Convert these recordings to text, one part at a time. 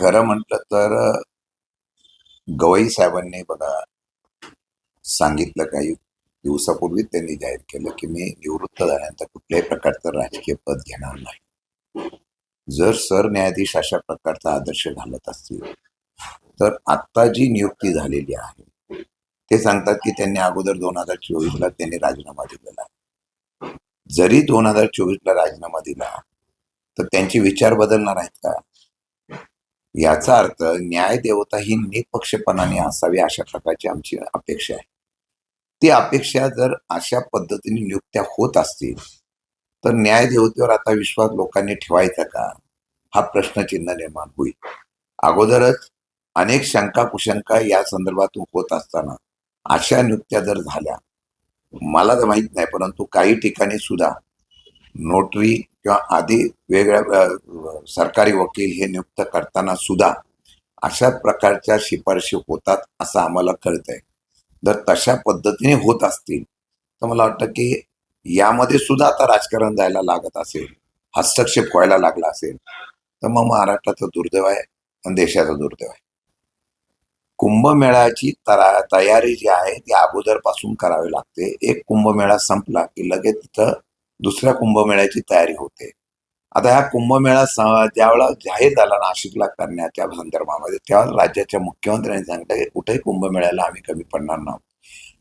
खरं म्हटलं तर गवई साहेबांनी बघा सांगितलं काही दिवसापूर्वी त्यांनी जाहीर केलं की मी निवृत्त झाल्यानंतर कुठल्याही प्रकारचं राजकीय पद घेणार नाही. जर सरन्यायाधीश अशा प्रकारचा आदर्श घालत असतील तर आत्ता जी नियुक्ती झालेली आहे ते सांगतात की त्यांनी अगोदर दोन हजार चोवीसला त्यांनी राजीनामा दिलेला आहे. जरी दोन हजार चोवीसला राजीनामा दिला तर त्यांचे विचार बदलणार आहेत का? याचा अर्थ न्यायदेवता ही निपक्षपणाने असावी अशा प्रकारची आमची अपेक्षा आहे. ती अपेक्षा जर अशा पद्धतीने नियुक्त्या होत असतील तर न्यायदेवतेवर आता विश्वास लोकांनी ठेवायचा का? हा प्रश्नचिन्ह निर्माण होईल. अगोदरच अनेक शंका कुशंका या संदर्भातून होत असताना अशा नियुक्त्या जर झाल्या मला तर माहीत नाही परंतु काही ठिकाणी सुद्धा नोटरी किंवा आधी वेगळ्या सरकारी वकील हे नियुक्त करताना सुद्धा अशा प्रकारच्या शिफारशी होतात असं आम्हाला कळतंय. जर तशा पद्धतीने होत असतील तर मला वाटतं की यामध्ये सुद्धा आता राजकारण जायला लागत असेल हस्तक्षेप व्हायला लागला असेल तर मग महाराष्ट्राचं दुर्दैव आहे आणि देशाचं दुर्दैव आहे. कुंभमेळ्याची तरा तयारी जी आहे ती अगोदरपासून करावी लागते. एक कुंभमेळा संपला की लगेच तिथं दुसऱ्या कुंभमेळ्याची तयारी होते. आता ह्या कुंभमेळा स- ज्यावेळेला जाहीर झाला नाशिकला करण्याच्या संदर्भामध्ये तेव्हा राज्याच्या मुख्यमंत्र्यांनी सांगितलं की कुठेही कुंभमेळ्याला आम्ही कमी पडणार नाही.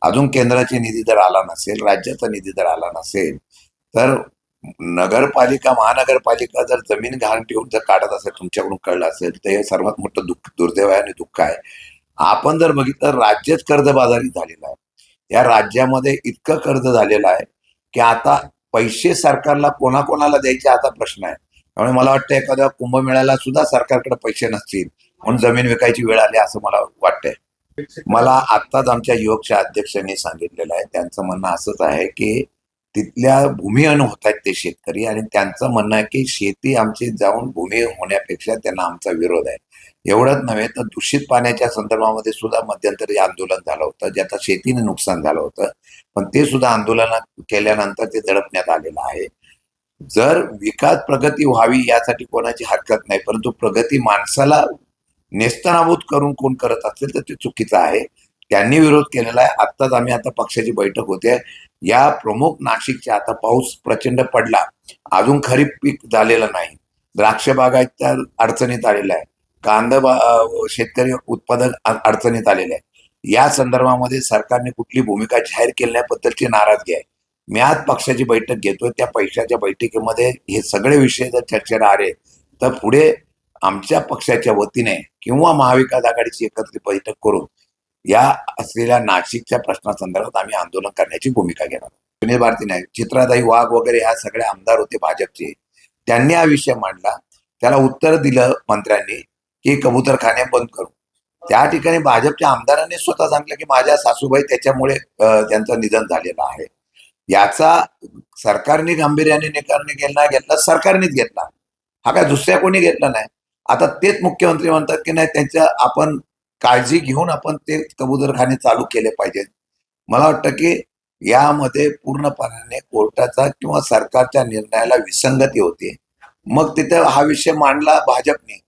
अजून केंद्राची निधी जर आला नसेल राज्याचा निधी जर आला नसेल तर नगरपालिका महानगरपालिका जर जमीन घाण ठेवून जर काढत असेल तुमच्याकडून कळलं असेल तर हे सर्वात मोठं दुःख दुर्दैव आहे आणि दुःख आहे. आपण जर बघितलं राज्यच कर्जबाजारी झालेलं आहे. या राज्यामध्ये इतकं कर्ज झालेलं आहे की आता पैसे सरकारला कोणाकोणाला द्यायचे आता प्रश्न आहे. त्यामुळे मला वाटतं एखाद्या कुंभमेळ्याला सुद्धा सरकारकडे पैसे नसतील म्हणून जमीन विकायची वेळ आली असं मला वाटतंय. मला आत्ताच आमच्या युवकच्या अध्यक्षांनी सांगितलेलं आहे त्यांचं म्हणणं असंच आहे की तिथल्या भूमिहीन होत आहेत ते शेतकरी आणि त्यांचं म्हणणं आहे की शेती आमची जाऊन भूमी होण्यापेक्षा त्यांना आमचा विरोध आहे. एवढंच नव्हे तर दूषित पाण्याच्या संदर्भामध्ये सुद्धा मध्यंतरी आंदोलन झालं होतं ज्याचं शेतीने नुकसान झालं होतं. पण ते सुद्धा आंदोलन केल्यानंतर ते दडपण्यात आलेलं आहे. जर विकास प्रगती व्हावी यासाठी कोणाची हरकत नाही परंतु प्रगती माणसाला नेस्तनाभूत करून कोण करत असेल तर ते चुकीचं आहे. त्यांनी विरोध केलेला आहे. आत्ताच आम्ही आता पक्षाची बैठक होते. या प्रमुख नाशिकच्या आता पाऊस प्रचंड पडला. अजून खरीप पीक झालेलं नाही. द्राक्ष बागायच्या अडचणीत आलेला आहे. कांदा शेतकरी उत्पादक अडचणीत आलेले आहे. या संदर्भामध्ये सरकारने कुठली भूमिका जाहीर केल्याबद्दलची नाराजगी आहे. मी आज पक्षाची बैठक घेतोय. त्या पैशाच्या बैठकीमध्ये हे सगळे विषय जर चर्चेला आले तर पुढे आमच्या पक्षाच्या वतीने किंवा महाविकास आघाडीची एकत्रित बैठक करून या असलेल्या नाशिकच्या प्रश्नासंदर्भात आम्ही आंदोलन करण्याची भूमिका घेणार विनय भारती नाही चित्राताई वाघ वगैरे ह्या सगळे आमदार होते भाजपचे. त्यांनी हा विषय मांडला. त्याला उत्तर दिलं मंत्र्यांनी की कबूतरखाने बंद करू. त्या ठिकाणी भाजपच्या आमदारांनी स्वतः सांगितलं की माझ्या सासूबाई त्याच्यामुळे त्यांचं निधन झालेलं आहे. याचा सरकारने गांभीर्याने निकाल घेतला घेतला सरकारनेच घेतला. हा काय दुसऱ्या कोणी घेतला नाही. आता तेच मुख्यमंत्री म्हणतात की नाही त्यांच्या आपण काळजी घेऊन आपण ते कबूतरखाने चालू केले पाहिजेत. मला वाटतं की यामध्ये पूर्णपणाने कोर्टाचा किंवा सरकारच्या निर्णयाला विसंगती होते. मग तिथे हा विषय मांडला भाजपने.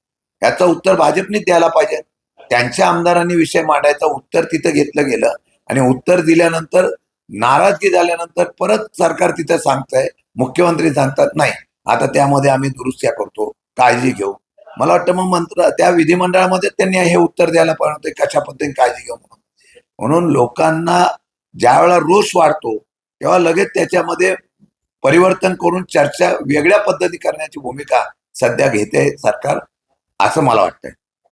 याचं उत्तर भाजपने द्यायला पाहिजे त्यांच्या आमदारांनी विषय मांडायचं उत्तर तिथं घेतलं गेलं आणि उत्तर दिल्यानंतर नाराजगी झाल्यानंतर परत सरकार तिथं सांगतंय मुख्यमंत्री सांगतात नाही आता त्यामध्ये आम्ही दुरुस्त्या करतो काळजी घेऊ. मला वाटतं मग मंत्र त्या विधिमंडळामध्ये त्यांनी हे उत्तर द्यायला पाहिजे होते कशा पद्धतीने काळजी घेऊ म्हणून. म्हणून लोकांना ज्या वेळेला रोष वाढतो तेव्हा लगेच त्याच्यामध्ये परिवर्तन करून चर्चा वेगळ्या पद्धती करण्याची भूमिका सध्या घेते सरकार असं मला वाटतंय.